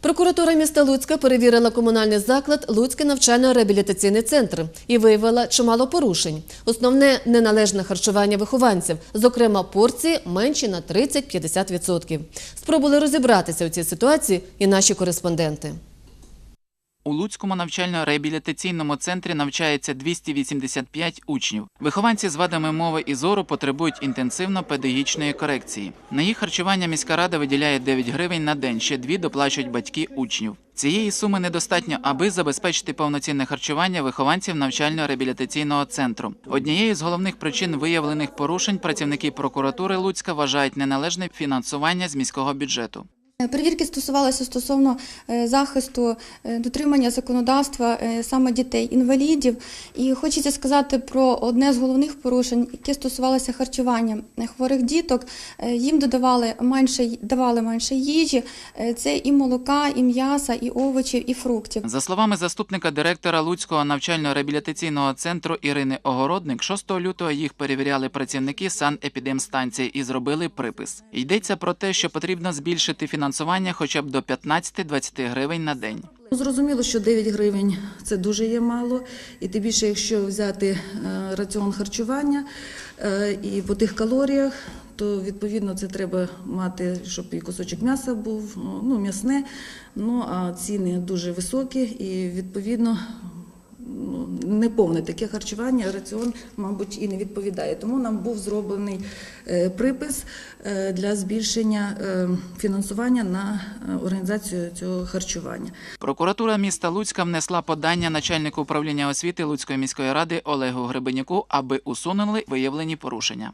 Прокуратура міста Луцька перевірила комунальний заклад Луцький навчально-реабілітаційний центр і виявила чимало порушень. Основне неналежне харчування вихованців, зокрема порції менші на 30-50%. Спробували розібратися у цій ситуації і наші кореспонденти. У Луцькому навчально-реабілітаційному центрі навчається 285 учнів. Вихованці з вадами мови і зору потребують інтенсивно педагогічної корекції. На їх харчування міська рада виділяє 9 гривень на день, ще дві доплачують батьки учнів. Цієї суми недостатньо, аби забезпечити повноцінне харчування вихованців навчально-реабілітаційного центру. Однією з головних причин виявлених порушень працівники прокуратури Луцька вважають неналежне фінансування з міського бюджету. Е, Перевірки стосувалися стосовно е, захисту е, дотримання законодавства саме дітей-інвалідів. І хочеться сказати про одне з головних порушень, яке стосувалося харчування хворих діток. Їм додавали менше давали менше їжі. Це і молока, і м'яса, і овочів, і фруктів. За словами заступника директора Луцького навчально-реабілітаційного центру Ірини Огородник, 6 лютого їх перевіряли працівники санепідемстанції і зробили припис. Йдеться про те, що потрібно збільшити фінансування хоча б до 15-20 гривень на день. Ну, Зрозуміло, що 9 гривень це дуже є мало, і тим більше, якщо взяти е, раціон харчування е, і по тих калоріях, то відповідно це треба мати, щоб і кусочок м'яса був, ну м'ясне. Ну а ціни дуже високі, і відповідно ну, неповне таке харчування, раціон, мабуть, і не відповідає. Тому нам був зроблений е, припис е, для збільшення е, фінансування на організацію цього харчування. Прокуратура міста Луцька внесла подання начальнику управління освіти Луцької міської ради Олегу Гребенюку, аби усунули виявлені порушення.